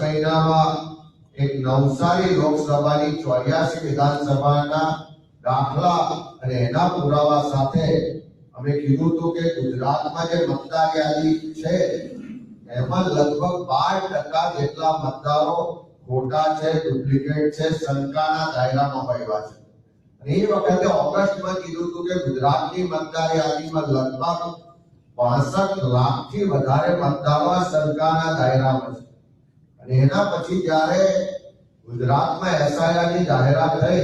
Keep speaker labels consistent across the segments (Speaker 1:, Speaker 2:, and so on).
Speaker 1: મહિનામાં એક નવસારી લોકસભાની ચોર્યાસી વિધાનસભાના દાખલા અને એના પુરાવા સાથે અમે કીધું હતું કે ગુજરાતમાં જે મતદાર યાદી છે, એમાં લગભગ બાર ટકા જેટલા મતદારો ખોટા છે, ડુપ્લિકેટ છે, શંકાના દાયરામાં હોવા છે. એ વખતે ઓગસ્ટમાં કીધું હતું કે ગુજરાતની મતદાર યાદીમાં લગભગ પાસઠ લાખથી વધારે મતદારો શંકાના દાયરામાં છે. એના પછી જ્યારે ગુજરાતમાં એસઆઈઆર ની જાહેરાત થઈ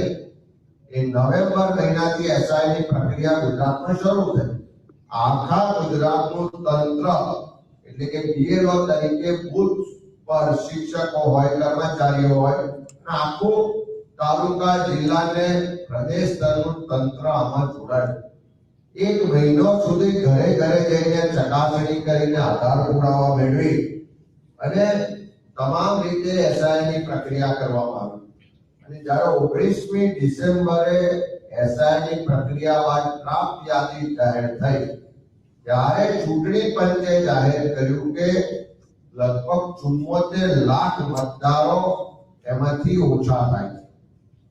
Speaker 1: એ નવેમ્બર મહિનાથી એસઆઈ ની પ્રક્રિયા ગુજરાતમાં શરૂ થઈ આખા ગુજરાતનું તંત્ર એટલે કે બીએલઓ તરીકે બુથ પર શિક્ષકો હોય કર્મચારીઓ હોય અને આખું તાલુકા જિલ્લાને પ્રદેશ સ્તરનું તંત્ર આમાં જોડાયું એક મહિનો સુધી ઘરે ઘરે જઈને ચકાસણી કરીને આધાર પુરાવા મેળવી અને તમામ રીતે એસઆઈ ની પ્રક્રિયા કરવામાં આવી અને જ્યારે ઓગણીસમી ડિસેમ્બરે એસઆઈ ની પ્રક્રિયા બાદ ડ્રાફ્ટ યાદી જાહેર થઈ ત્યારે ચૂંટણી પંચે જાહેર કર્યું કે લગભગ ચુમ્મોતેર લાખ મતદારો એમાંથી ઓછા થાય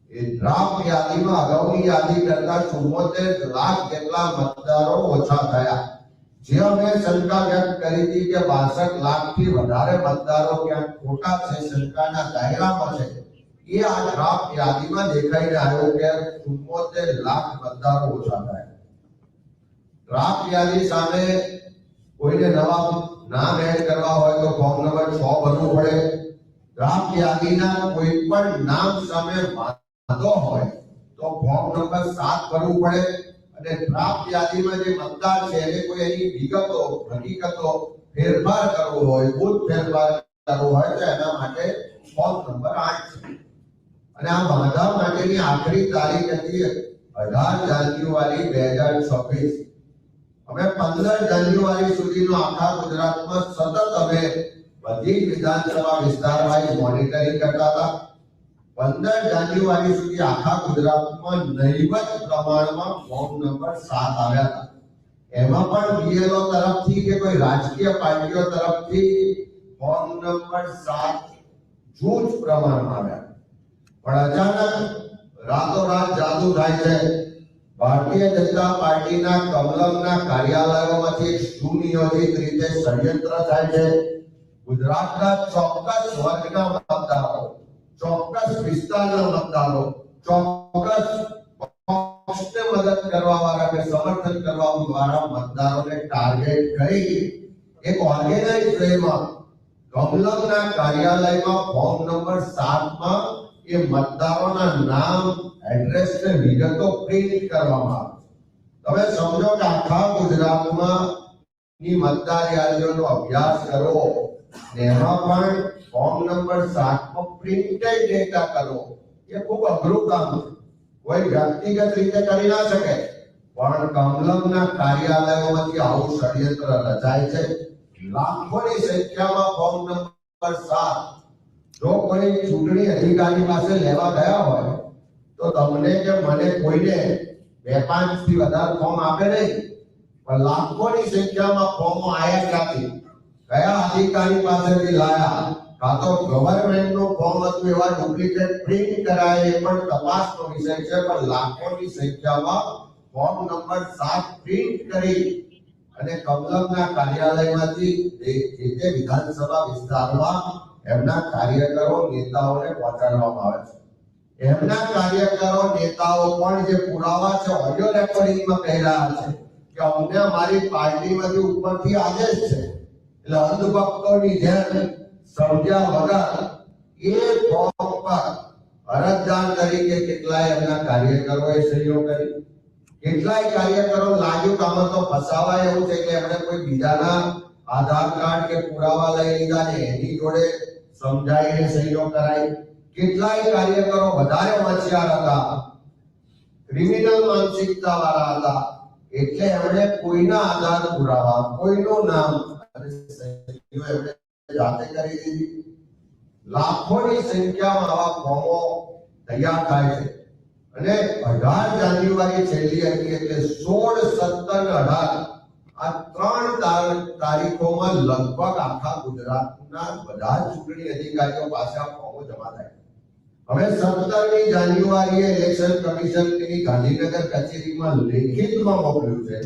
Speaker 1: છે એ ડ્રાફ્ટ યાદીમાં અગાઉની યાદી કરતા ચુમ્મોતેર લાખ જેટલા મતદારો ઓછા થયા જે અમે શંકા વ્યક્ત કરી હતી કે બાસઠ લાખ થી વધારે મતદારો ક્યાંક ખોટા છે શંકાના દાયરામાં છે એ આ ડ્રાફ્ટ યાદીમાં દેખાઈને આવ્યો કે ચુમ્મોતેર લાખ મતદારો ઓછા થયા ડ્રાફ્ટ યાદી સામે કોઈને નવા નામ એડ કરવા હોય તો ફોર્મ નંબર 6 ભરવું પડે ડ્રાફ્ટ યાદીના કોઈ પણ નામ સામે વાંધો હોય તો ફોર્મ નંબર 7 ભરવું પડે અને ડ્રાફ્ટ યાદીમાં જે મતદાર છે, એને કોઈ એની વિગતો, હકીકતો ફેરફાર કરવો હોય બુથ ફેરફાર કરવો હોય, તો એના માટે ફોર્મ નંબર આઠ છે. અને આ વાંધા માટેની આખરી તારીખ હતી અઢાર જાન્યુઆરી બે હજાર છવ્વીસ. અમે પંદર જાન્યુઆરી સુધીનો આખા ગુજરાતમાં સતત અમે બધી વિધાનસભા વિસ્તાર વાઇઝ મોનિટરિંગ કરતા હતા. પંદર જાન્યુઆરી સુધી આખા ગુજરાતમાં નહીવત પ્રમાણમાં ફોર્મ નંબર સાત આવ્યા હતા એમાં પણ બીએલઓ તરફથી કે કોઈ રાજકીય પાર્ટીઓ તરફથી ફોર્મ નંબર સાત જૂથ પ્રમાણમાં આવ્યા પણ અચાનક રાતોરાત જાદુ થાય છે ભારતીય જનતા પાર્ટીના કમલમના કાર્યાલયોમાંથી એક સુનિયોજિત રીતે ષડયંત્ર થાય છે ગુજરાતના ચોક્કસ વર્ગના મતદારો ચોક્કસ વિસ્તારના મતદારો ચોક્કસ પક્ષને મદદ કરવા વાળા કે સમર્થન કરવા વાળા મતદારોને ટાર્ગેટ કરી એક ઓર્ગેનાઇઝ વેમાં કમલમના કાર્યાલયમાં ફોર્મ નંબર 7 માં એ મતદારોના નામ એડ્રેસ ને વિગતો પ્રિન્ટ કરવામાં આવે તમે સમજો કે આખા ગુજરાતમાં ની મતદાર યાદીઓનો અભ્યાસ કરો ને એમાં પણ ફોર્મ નંબર 7 માં પ્રિન્ટેડ ડેટા કરો એ ખૂબ અઘરું કામ છે કોઈ વ્યક્તિગત રીતે કરી ના શકે પણ કમલમના કાર્યાલયોમાંથી આવું ષડયંત્ર રચાય છે લાખોની સંખ્યામાં ફોર્મ નંબર 7 જો કોઈ ચૂંટણી અધિકારી પાસે લેવા ગયા હોય તો તમને કે મને કોઈને બે પાંચ થી વધારે ફોર્મ આપે નહીં પણ લાખોની સંખ્યામાં ફોર્મો આયા ક્યાંથી કયા અધિકારી પાસેથી લાયા કાં તો ગવર્મેન્ટનું ફોર્મ હતું એવા ડુપ્લિકેટ પ્રિન્ટ કરાય એ પણ તપાસનો વિષય છે, પણ લાખોની સંખ્યામાં ફોર્મ નંબર સાત પ્રિન્ટ કરી અને કમલમના કાર્યાલયમાંથી જે તે વિધાનસભા વિસ્તારમાં એમના કાર્યકરો, નેતાઓને પહોંચાડવામાં આવે છે. એમના કાર્યકરો, નેતાઓ પણ જે પુરાવા છે ઓડિયો રેકોર્ડિંગમાં કહી રહ્યા છે કે અમને અમારી પાર્ટીમાંથી ઉપરથી આદેશ છે. એટલે અંધભક્તોની જેમ સમજ્યા વગર એ ફોર્મ પર અરજદાર તરીકે કેટલાય એમના કાર્યકરોએ સહીઓ કરી કેટલાય કાર્યકરો લાગ્યું કે આમાં તો ફસાવાય એવું છે કે એમણે કોઈ બીજાના આધાર કાર્ડ કે પુરાવા લઈ લીધા ને એની જોડે સમજાઈને સહીઓ કરાઈ કેટલાય કાર્યકરો વધારે હોશિયાર હતા ક્રિમિનલ માનસિકતા વાળા હતા એટલે એમણે કોઈના આધાર પુરાવા કોઈનું નામ અને સહીઓ એમણે જાતે કરી દીધી. લાખોની સંખ્યામાં આવા ફોર્મો તૈયાર થાય છે. અને અઢાર જાન્યુઆરી છેલ્લી હતી એટલે સોળ, સત્તર અઢાર. આ ત્રણ તારીખોમાં લગભગ આખા ગુજરાતના બધા ચૂંટણી અધિકારીઓ પાસે આ ફોર્મો જમા થાય હવે સત્તરમી જાન્યુઆરીએ ઇલેક્શન કમિશનની ગાંધીનગર કચેરીમાં લેખિતમાં મોકલ્યું છે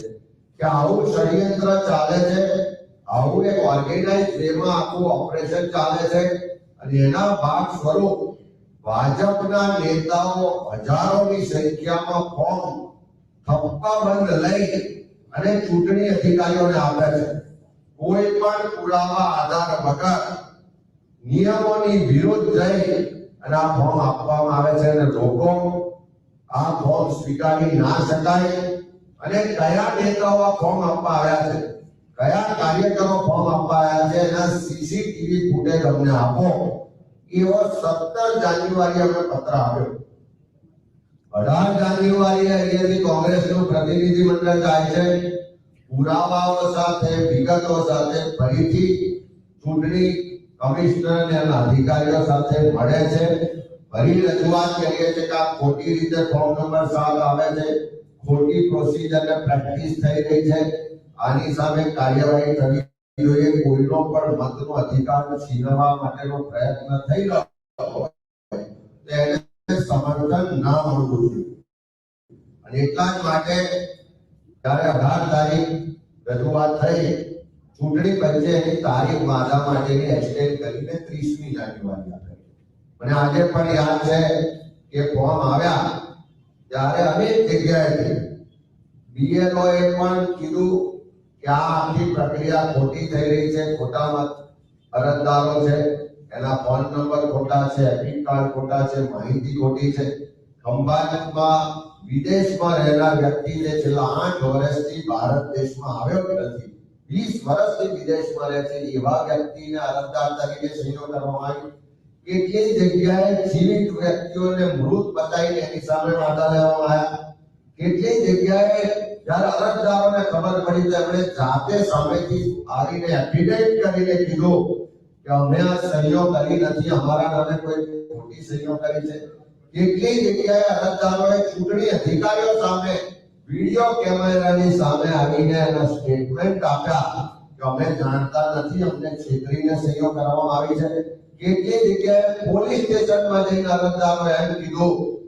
Speaker 1: કે આવું ષડયંત્ર ચાલે છે. આવું એક ઓર્ગેનાઇઝ વેમાં આખું ઓપરેશન ચાલે છે અને એના ભાગ સ્વરૂપ ભાજપના નેતાઓ હજારોની સંખ્યામાં ફોર્મ થપ્પાબંધ લઈ અને ચૂંટણી અધિકારીઓને આપે છે. કોઈ પણ પુરાવા આધાર વગર નિયમોની વિરુદ્ધ જઈ અને આ ફોર્મ આપવામાં આવે છે અને લોકો આ ફોર્મ સ્વીકારી ના શકાય અને કયા નેતાઓ આ ફોર્મ આપવા આવ્યા છે. કયા કાર્યકરો ફોર્મ આપવા આવ્યા છે એના સીસીટીવી ફૂટેજ અમને આપો એવો સત્તર જાન્યુઆરી અમે પત્ર આપ્યો અઢાર જાન્યુઆરીએ અહીંયાથી કોંગ્રેસનું પ્રતિનિધિ મંડળ જાય છે પુરાવાઓ સાથે વિગતો સાથે ફરીથી ચૂંટણી કમિશનર અને એના અધિકારીઓ સાથે મળે છે ફરી રજૂઆત કરીએ છીએ કે આ ખોટી રીતે ફોર્મ નંબર સાત આવે છે ખોટી પ્રોસિજર ને પ્રેક્ટિસ થઈ રહી છે આની સામે કાર્યવાહી થવી જોઈએ. કોઈનો પણ મતનો અધિકાર છીનવવા માટેનો પ્રયત્ન થઈ રહ્યો એને સમર્થન ના મળવું જોઈએ. અને એટલા જ માટે જ્યારે અઢાર તારીખ રજૂઆત થઈ, ચૂંટણી પંચે એની તારીખ વાદા માટેની એક્સટેન્ડ કરીને ત્રીસમી જાન્યુઆરી આપી. મને આજે પણ યાદ છે કે ફોર્મ આવ્યા ત્યારે અનેક જગ્યાએથી બીએલઓ એ પણ કીધું કે આ આખી પ્રક્રિયા ખોટી થઈ રહી છે ખોટા મત અરજદારો છે એના ફોન નંબર ખોટા છે એડમિટ કાર્ડ ખોટા છે માહિતી ખોટી છે ખંભાતમાં વિદેશમાં રહેલા વ્યક્તિ જે છેલ્લા આઠ વર્ષથી ભારત દેશમાં આવ્યો જ નથી વીસ વર્ષથી વિદેશમાં રહે છે એવા વ્યક્તિને અરજદાર તરીકે સહીઓ કરવામાં આવી કેટલી જગ્યાએ જીવિત વ્યક્તિઓને મૃત બતાવીને એની સામે વાંધા લેવામાં આવ્યા કેટલી જગ્યાએ જ્યારે અરજદારોને ખબર પડી તો એમણે જાતે સામેથી આવીને એફિડેવિટ કરીને કીધું કે અમે આ સહીઓ કરી નથી અમારા નામે કોઈ ખોટી સહીઓ કરી છે કેટલી જગ્યાએ અરજદારોએ ચૂંટણી અધિકારીઓ સામે વિડીયો કેમેરાની સામે આવીને એના સ્ટેટમેન્ટ આપ્યા કે અમે જાણતા નથી અમને છેતરીને સહીઓ કરવામાં આવી છે કેટલી જગ્યાએ પોલીસ સ્ટેશનમાં જઈને અરજદારોએ એમ કીધું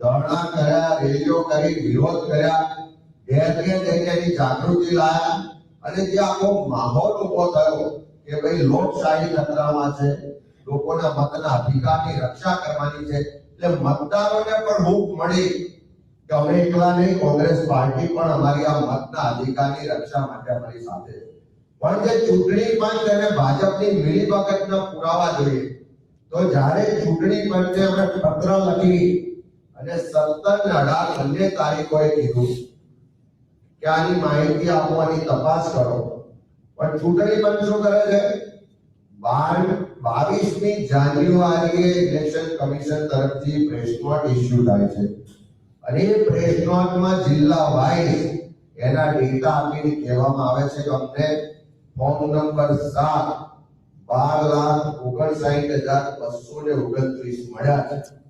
Speaker 1: ધરણા કર્યા, રેલીઓ કરી, વિરોધ કર્યા ઘેર ઘેર જઈને જાગૃતિ લાયા અને જે આખો માહોલ ઊભો થયો કે ભાઈ લોકશાહી તંત્રમાં છે, લોકોના મતના અધિકારની રક્ષા કરવાની છે, એટલે મતદારોને પણ હૂંફ મળી કે અમે એકલા નહીં, કોંગ્રેસ પાર્ટી પણ અમારી આ મતના અધિકારની રક્ષા માટે અમારી સાથે પણ જે ચૂંટણી પંચ અને ભાજપની મિલીભગતના પુરાવા જોઈએ, તો જ્યારે ચૂંટણી પંચે અમે પત્ર લખી અને સત્તર અઢાર બંને તારીખોએ કીધું કે આની માહિતી આપવાની તપાસ કરો. પણ ચૂંટણી પંચ શું કરે છે? બાર, બાવીસમી જાન્યુઆરીએ ઇલેક્શન કમિશન તરફથી પ્રેસ નોટ ઇસ્યુ થાય છે. અને એ પ્રેસ નોટમાં જિલ્લા વાઇઝ એના ડેટા આપીને કહેવામાં આવે છે કે અમને ફોર્મ નંબર સાત બાર લાખ ઓગણસાઠ હજાર બસો ને ઓગણત્રીસ મળ્યા છે.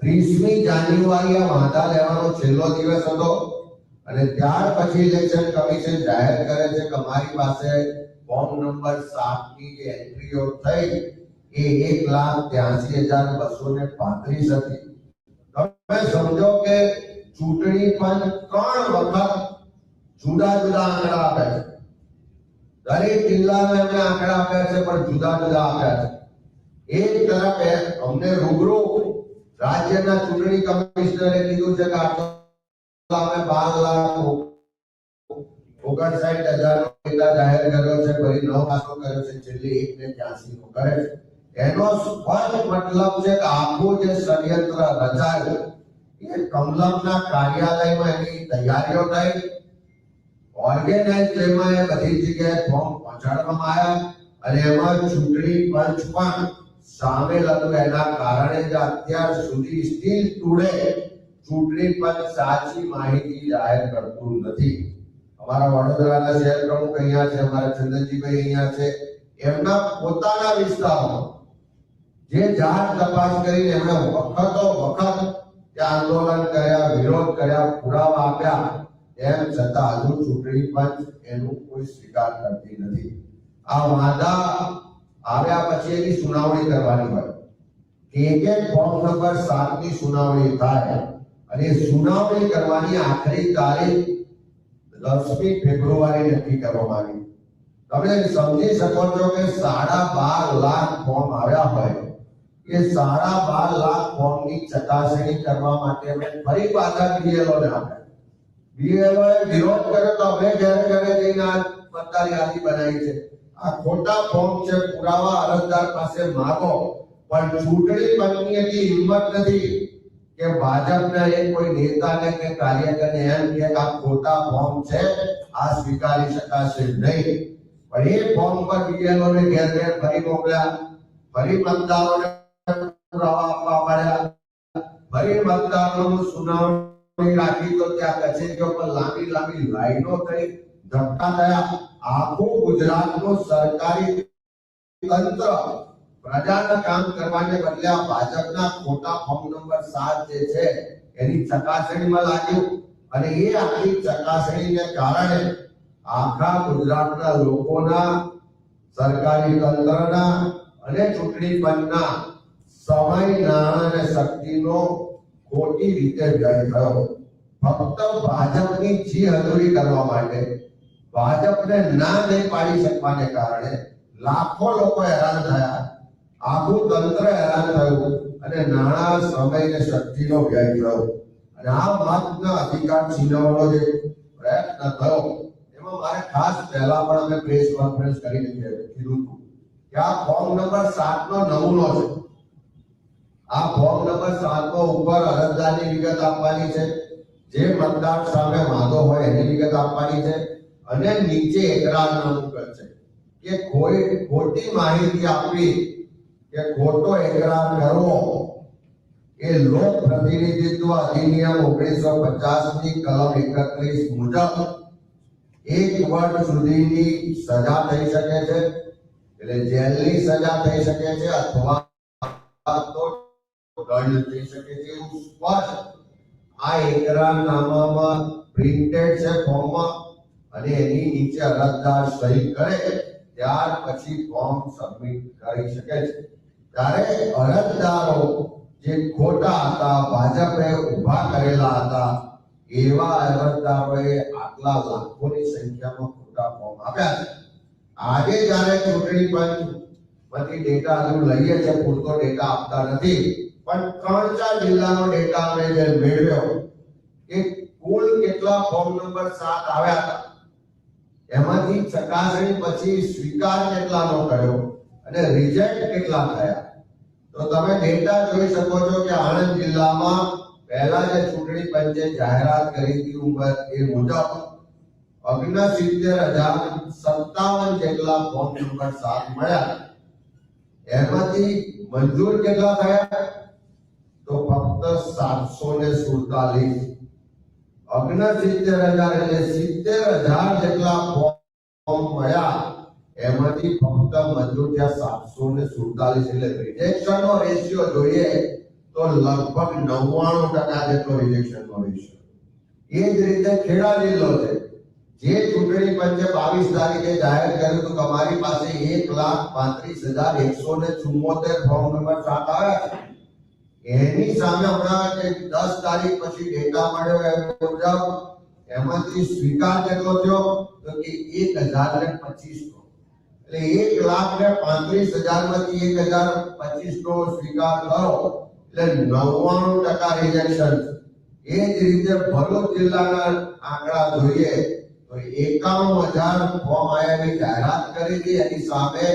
Speaker 1: ત્રીસમી જાન્યુઆરીએ વાંધા લેવાનો છેલ્લો દિવસ હતો અને ત્યાર પછી ઇલેક્શન કમિશન જાહેર કરે છે કે અમારી પાસે ફોર્મ નંબર સાતની જે એન્ટ્રીઓ થઈ એ એક લાખ ત્યાસી હજાર બસો ને પાંત્રીસ હતી. તમે સમજો કે ચૂંટણી પંચ ત્રણ વખત જુદા જુદા આંકડા આપે છે. દરેક જિલ્લામાં એમને આંકડા આપ્યા છે, પણ જુદા જુદા આપ્યા છે. એક તરફ અમને રૂબરૂ રાજ્યના ચૂંટણી કમિશનરે કીધું છે કે આટલા અમે બાર લાખ ઓગણસાઠ હજાર નો ડેટા જાહેર કર્યો છે ફરી નવ પાસો કર્યો છે છેલ્લી એક ને ત્યાસી નો કરે છે એનો સ્પષ્ટ મતલબ છે કે આખું જે ષડયંત્ર રચાયું એ કમલમના કાર્યાલયમાં એની તૈયારીઓ થઈ ઓર્ગેનાઇઝ વેમાં એ બધી જગ્યાએ ફોર્મ પહોંચાડવામાં આવ્યા અને એમાં ચૂંટણી પંચ પણ સામેલ હતું. એના કારણે જ અત્યાર સુધી સ્ટીલ ટુડે ચૂંટણી પંચ સાચી માહિતી જાહેર કરતું નથી. અમારા વડોદરાના શહેર પ્રમુખ અહીંયા છે, અમારા ચંદનજીભાઈ અહીંયા છે. એમના પોતાના વિસ્તારમાં જે જાત તપાસ કરીને એમણે વખતો વખત કે આંદોલન કર્યા, વિરોધ કર્યા, પુરાવા આપ્યા, એમ છતાં હજુ ચૂંટણી પંચ એનું કોઈ સ્વીકાર કરતી નથી. આ વાંધા આવ્યા પછી એની સુનાવણી કરવાની હોય એક એક ફોર્મ નંબર સાત ની સુનાવણી થાય અને એ સુનાવણી કરવાની આખરી તારીખ દસમી ફેબ્રુઆરી નક્કી કરવામાં આવી તમે સમજી શકો છો કે સાડા બાર લાખ ફોર્મ આવ્યા હોય એ સાડા બાર લાખ ફોર્મની ચકાસણી કરવા માટે અમે ફરી પાછા બીએલઓ ને આપ્યા બીએલઓ એ વિરોધ કર્યો તો અમે ઘરે ઘરે જઈને આ મતદાર યાદી બનાવી છે આ ખોટા ફોર્મ છે પુરાવા અરજદાર પાસે માગો પણ ચૂંટણી પંચની એટલી હિંમત નથી કે ભાજપના એક કોઈ નેતાને કે કાર્યકરને એમ કે આ ખોટા ફોર્મ છે આ સ્વીકારી શકાશે નહીં પણ એ ફોર્મ પર બીએલઓ ને ઘેર ઘેર ફરી મોકલ્યા ફરી મતદારોને પુરાવા આપવા પડ્યા ફરી મતદારોનું સુનાવણી રાખી તો ત્યાં કચેરીઓ પર લાંબી લાંબી લાઈનો થઈ ધક્કા થયા આખું ગુજરાતનો સરકારી તંત્ર પ્રજાના કામ કરવાને બદલે ભાજપના ખોટા ફોર્મ નંબર સાત જે છે, એની ચકાસણીમાં લાગ્યું. અને એ આખી ચકાસણીને કારણે આખા ગુજરાતના લોકોના, સરકારી તંત્રના અને ચૂંટણી પંચના સમય, નાણાં અને શક્તિનો ખોટી રીતે વ્યય થયો. ફક્ત ભાજપની જી હજુરી કરવા માટે ભાજપને ના નહીં પાડી શકવાને કારણે લાખો લોકો હેરાન થયા. આખું તંત્ર હેરાન થયું અને નાણાં, સમય અને શક્તિનો વ્યય થયો. અને આ મતના અધિકાર છીનવવાનો જે પ્રયત્ન થયો, એમાં મારે ખાસ પહેલા પણ અમે પ્રેસ કોન્ફરન્સ કરી કીધું હતું. કે આ ફોર્મ નંબર સાત નો નમૂનો છે. આ ફોર્મ નંબર સાત નો ઉપર અરજદારની વિગત આપવાની છે. જે મતદાર સામે વાંધો હોય એની વિગત આપવાની છે. અને નીચે એકરારનામું કરશે કે કોઈ ખોટી માહિતી આપવી, કે ખોટો એકરાર કરવો, એ લોક પ્રતિનિધિત્વ અધિનિયમ ઓગણીસો પચાસની કલમ એકત્રીસ મુજબ એક વર્ષ સુધીની સજા થઈ શકે છે. એટલે જેલની સજા થઈ શકે છે અથવા તો દંડ થઈ શકે છે. એવું સ્પષ્ટ આ એકરારનામામાં પ્રિન્ટેડ છે ફોર્મમાં અને એની નીચે અરજદાર સહી કરે, ત્યાર પછી ફોર્મ સબમિટ કરી શકે છે. ત્યારે અરજદારો જે ખોટા હતા, ભાજપે ઊભા કરેલા હતા, એવા અરજદારોએ આટલા લાખોની સંખ્યામાં ખોટા ફોર્મ આપ્યા છે. આજે જ્યારે ચૂંટણી પંચમાંથી ડેટા હજુ લઈએ છે પૂરતો ડેટા આપતા નથી, પણ ત્રણ ચાર જિલ્લાનો ડેટા અમે જે મેળવ્યો કે કુલ કેટલા ફોર્મ નંબર સાત આવ્યા હતા? એમાંથી ચકાસણી પછી સ્વીકાર કેટલાનો કર્યો અને રિજેક્ટ કેટલા થયા? તો તમે ડેટા જોઈ શકો છો કે આણંદ જિલ્લામાં પહેલા જે ચૂંટણી પંચે જાહેરાત કરી હતી ઉંમર એ મુજબ ઓગણસિત્તેર હજાર સત્તાવન જેટલા ફોર્મ નંબર સાત મળ્યા. એમાંથી મંજૂર કેટલા થયા? તો ફક્ત સાતસો ને સુડતાલીસ. ઓગણસિત્તેર હજાર એટલે સિત્તેર હજાર જેટલા ફોર્મ મળ્યા એમાંથી ફક્ત મંજૂર થયા સાતસો ને સુડતાલીસ એટલે રિજેક્શન નો રેશિયો જોઈએ તો લગભગ નવ્વાણું ટકા જેટલો રિજેક્શન નો રેશિયો એ જ રીતે ખેડા જિલ્લો છે જે ચૂંટણી પંચે બાવીસ તારીખે જાહેર કર્યું હતું કે અમારી પાસે એક લાખ પાંત્રીસ હજાર એકસો ને ચુમ્મોતેર ફોર્મ નંબર સાત આવ્યા છે એની સામે હમણાં કે દસ તારીખ પછી ડેટા મળ્યો એ મુજબ એમાંથી સ્વીકાર કેટલો થયો તો કે એક હજાર ને પચીસ નો એટલે એક લાખ ને પાંત્રીસ હજાર માંથી એક હજાર પચીસ નો સ્વીકાર કરો એટલે નવ્વાણું ટકા રિજેક્શન એ જ રીતે ભરૂચ જિલ્લાના આંકડા જોઈએ તો એકાણું હજાર ફોર્મ આયાની જાહેરાત કરી હતી એની સામે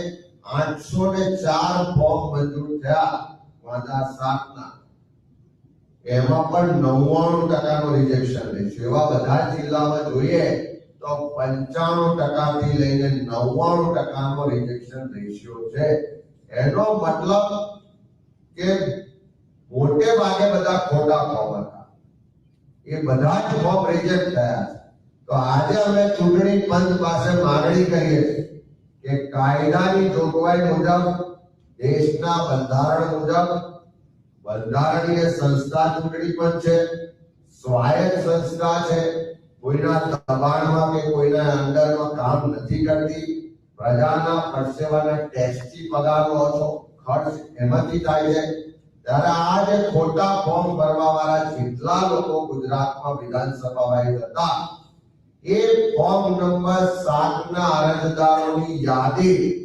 Speaker 1: આઠસો ને ચાર ફોર્મ મંજૂર થયા વાંધા સાતના એમાં પણ નવ્વાણું ટકાનો રિજેક્શન રેશિયો એવા બધા જ જિલ્લામાં જોઈએ તો પંચાણું ટકાથી લઈને નવ્વાણું ટકાનો રિજેક્શન રેશિયો છે એનો મતલબ કે મોટે ભાગે બધા ખોટા ફોર્મ હતા એ બધા જ ફોર્મ રિજેક્ટ થયા છે તો આજે અમે ચૂંટણી પંચ પાસે માંગણી કરીએ છીએ કે કાયદાની જોગવાઈ મુજબ દેશના બંધારણ મુજબ બંધારણીય સંસ્થા ચૂંટણી પંચ છે, સ્વાયત્ત સંસ્થા છે, કોઈના દબાણમાં કે કોઈના અંદરમાં કામ નથી કરતી, પ્રજાના પરસેવાના ટેક્સથી પગાર લો છો, ખર્ચ એમાંથી થાય છે. ત્યારે આ જે ખોટા ફોર્મ ભરવા વાળા જેટલા લોકો ગુજરાતમાં વિધાનસભા વાઇઝ હતા, એ ફોર્મ નંબર સાત ના અરજદારોની યાદી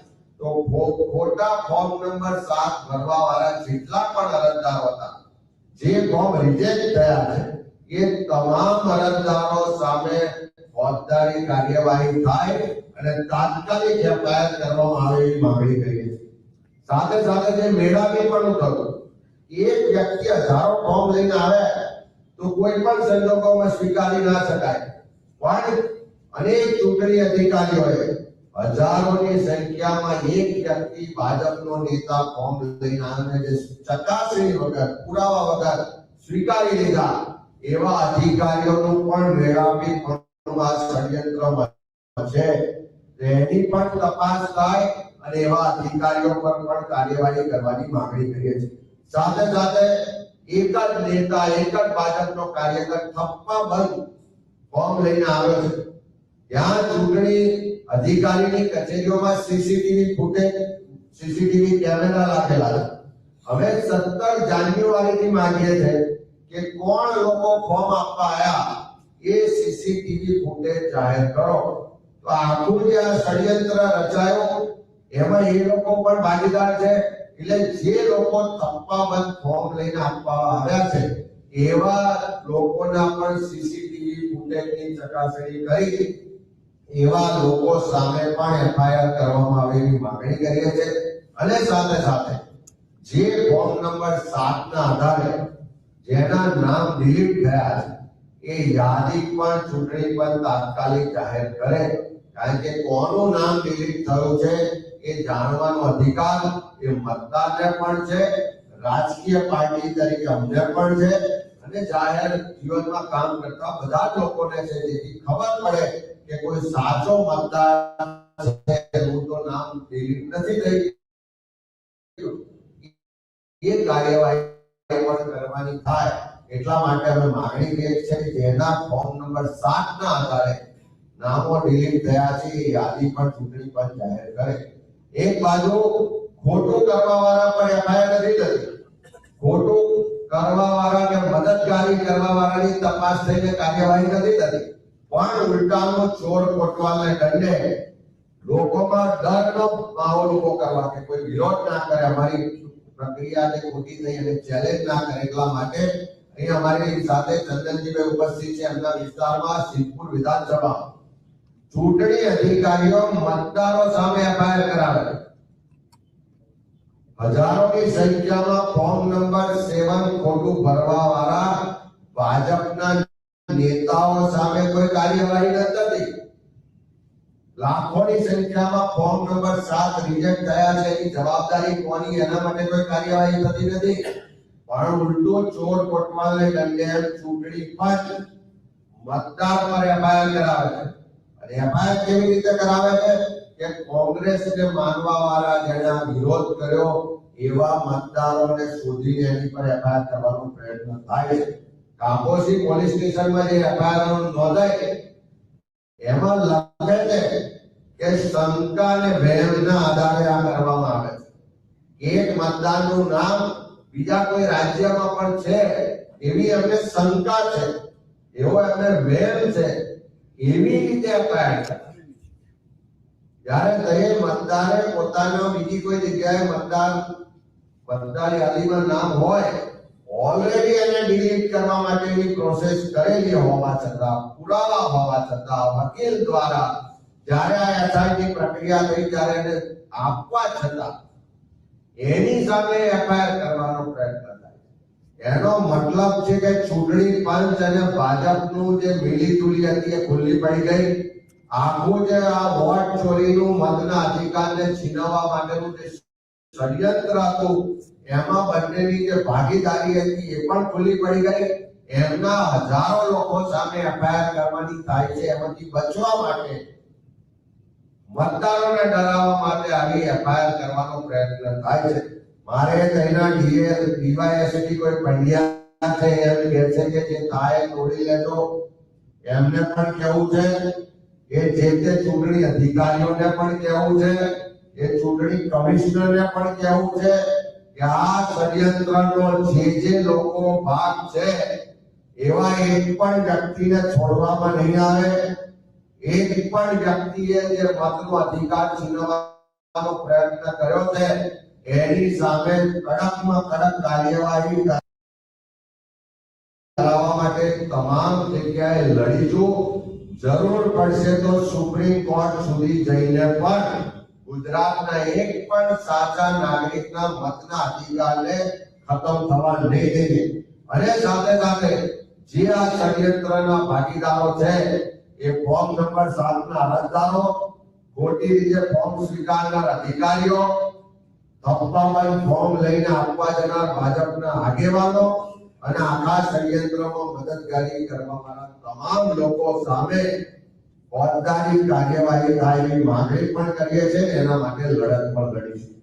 Speaker 1: તો ખો- ખોટા ફોર્મ નંબર સાત ભરવા વાળા જેટલા પણ અરજદારો હતા જે ફોર્મ રિજેક્ટ થયા છે એ તમામ અરજદારો સામે ફોજદારી કાર્યવાહી થાય અને તાત્કાલિક એફઆઈઆર કરવામાં આવે એવી માંગણી કરીએ છીએ સાથે સાથે જે મેળાવી પણ થતું એક વ્યક્તિ હજારો ફોર્મ લઈને આવે તો કોઈ પણ સંજોગોમાં સ્વીકારી ના શકાય પણ અનેક ચૂંટણી અધિકારીઓએ હજારોની સંખ્યામાં એક વ્યક્તિ ભાજપનો નેતા ફોર્મ લઈને આવે જે ચકાસણી વગર પુરાવા વગર સ્વીકારી લીધા એવા અધિકારીઓનું પણ મેળાવી પણ આ ષડયંત્રમાં છે તો એની પણ તપાસ થાય અને એવા અધિકારીઓ પર પણ કાર્યવાહી કરવાની માંગણી કરીએ છીએ સાથે સાથે એક જ નેતા એક જ ભાજપનો કાર્યકર થપ્પા બંધ ફોર્મ લઈને આવ્યો છે ત્યાં ચૂંટણી અધિકારીની કચેરીઓમાં સીસીટીવી ફૂટેજ સીસીટીવી કેમેરા છે. હવે સત્તર જાન્યુઆરીથી માંગીએ છે કે કોણ લોકો ફોર્મ આપવા આવ્યા એ સીસીટીવી ફૂટેજ જાહેર કરો. તો આખું જે આ ષડયંત્ર રચાયો, એમાં એ લોકો પણ ભાગીદાર છે. એટલે જે લોકો થપ્પાબંધ ફોર્મ લઈને આપવા આવ્યા છે, એવા લોકોના પણ સીસીટીવી ફૂટેજની ચકાસણી કરી એવા લોકો સામે પણ એફઆઈઆર કરવામાં આવે એવી માંગણી કરીએ છે અને સાથે સાથે જે ફોર્મ નંબર સાત ના આધારે જેના નામ ડિલીટ થયા છે, એ યાદી પણ ચૂંટણી પણ તાત્કાલિક જાહેર કરે. કારણ કે કોનું નામ ડિલીટ થયું છે, એ જાણવાનો અધિકાર એ મતદારને પણ છે, રાજકીય પાર્ટી તરીકે અમને પણ છે. અને જાહેર જીવનમાં કામ કરતા બધા જ લોકોને છે, જેથી ખબર પડે કે કોઈ સાચો મતદાર છે એનું તો નામ ડિલીટ નથી થઈ એ કાર્યવાહી પણ કરવાની થાય એટલા માટે અમે માંગણી કરીએ છીએ કે જેના ફોર્મ નંબર સાત ના આધારે નામો ડિલીટ થયા છે યાદી પણ ચૂંટણી પંચ જાહેર કરે. એક બાજુ ખોટું કરવા વાળા પર એફઆઈઆર નથી થતી. ખોટું કરવા વાળા કે મદદગારી કરવા વાળાની તપાસ થઈને કાર્યવાહી નથી થતી. પણ ઉલટાનો ચોર કોટવાલને દંડે લોકોમાં ડરનો માહોલ ઉભો કરવા કે કોઈ વિરોધ ના કરે અમારી પ્રક્રિયા જે ખોટી થઈ અને ચેલેન્જ ના કરે એટલા માટે અહીં અમારી સાથે ચંદનજીભાઈ ઉપસ્થિત છે એમના વિસ્તારમાં સિદ્ધપુર વિધાનસભા ચૂંટણી અધિકારીઓ મતદારો સામે એફઆઈઆર કરાવે છે. હજારોની સંખ્યામાં ફોર્મ નંબર સેવન ખોટું ભરવા વાળા ભાજપના નેતાઓ સામે કોઈ કાર્યવાહી ન લાખોની સંખ્યામાં ફોર્મ નંબર સાત રિજેક્ટ થયા છે. એની જવાબદારી કોની? એના માટે કોઈ કાર્યવાહી થતી નથી. પણ ઉલટું ચોર કોટવાલને દંડે ચૂંટણી પંચ મતદાર પર એફઆઈઆર કરાવે છે. અને એફઆઈઆર કેવી રીતે કરાવે છે? કે કોંગ્રેસને માનવા વાળા જેના વિરોધ કર્યો એવા મતદારોને શોધીને એની પર એફઆઈઆર કરવાનો પ્રયત્ન થાય છે. કાપોસી પોલીસ સ્ટેશનમાં જે એફઆઈઆર નોંધાય એમાં લખે છે કે શંકા અને ભયના આધારે આ કરવામાં આવે છે એક મતદારનું નામ બીજા કોઈ રાજ્યમાં પણ છે એવી અમને શંકા છે એવો એમને વેમ છે એવી રીતે એફઆઈઆર કરે જ્યારે તે મતદારે પોતાનો બીજી કોઈ જગ્યાએ મતદાર મતદાર યાદીમાં નામ હોય ઓલરેડી એને ડિલીટ કરવા માટેની પ્રોસેસ કરેલી હોવા છતાં, પુરાવા હોવા છતાં, વકીલ દ્વારા જ્યારે આ એસઆઈટી પ્રક્રિયા થઈ ત્યારે એને આપવા છતાં, એની સામે એફઆઈઆર કરવાનો પ્રયત્ન થાય એનો મતલબ છે કે ચૂંટણી પંચ અને ભાજપનું જે મિલીતુલી હતી એ ખુલ્લી પડી ગઈ. આખું જે આ વોટ ચોરીનું મતના અધિકારને છીનવવા માટેનું જે ષડયંત્ર હતું એમાં બંનેની જે ભાગીદારી હતી એ પણ ખુલ્લી પડી ગઈ. એમના હજારો લોકો સામે એફઆઈઆર કરવાની થાય છે, એમાંથી બચવા માટે મતદારોને ડરાવવા માટે આવી એફઆઈઆર કરવાનો પ્રયત્ન થાય છે. મારે તેના ડીએ ડીવાયએસપી કોઈ પંડ્યા છે એમ કહે છે કે જે થાય તોડી લેજો. એમને પણ કેવું છે? એ જે તે ચૂંટણી અધિકારીઓને પણ કેવું છે? એ ચૂંટણી કમિશનરને પણ કેવું છે? એની સામે કડકમાં કડક કાર્યવાહી કરાવવા માટે તમામ જગ્યાએ લડીશું જરૂર પડશે તો સુપ્રીમ કોર્ટ સુધી જઈને પણ ગુજરાતના એક પણ સાચા નાગરિકના મતના અધિકારને ખતમ થવા નહીં દઈએ અને સાથે સાથે જે આ ષડયંત્રના ભાગીદારો છે, એ ફોર્મ નંબર સાતના અરજદારો, ખોટી રીતે ફોર્મ સ્વીકારનાર અધિકારીઓ થપ્પામાં ફોર્મ લઈને આપવા જનાર ભાજપના આગેવાનો અને આખા ષડયંત્રમાં મદદગારી કરવા તમામ લોકો સામે ફોજદારી કાર્યવાહી થાય એવી માંગણી પણ કરીએ છીએ એના માટે લડત પણ લડીશું.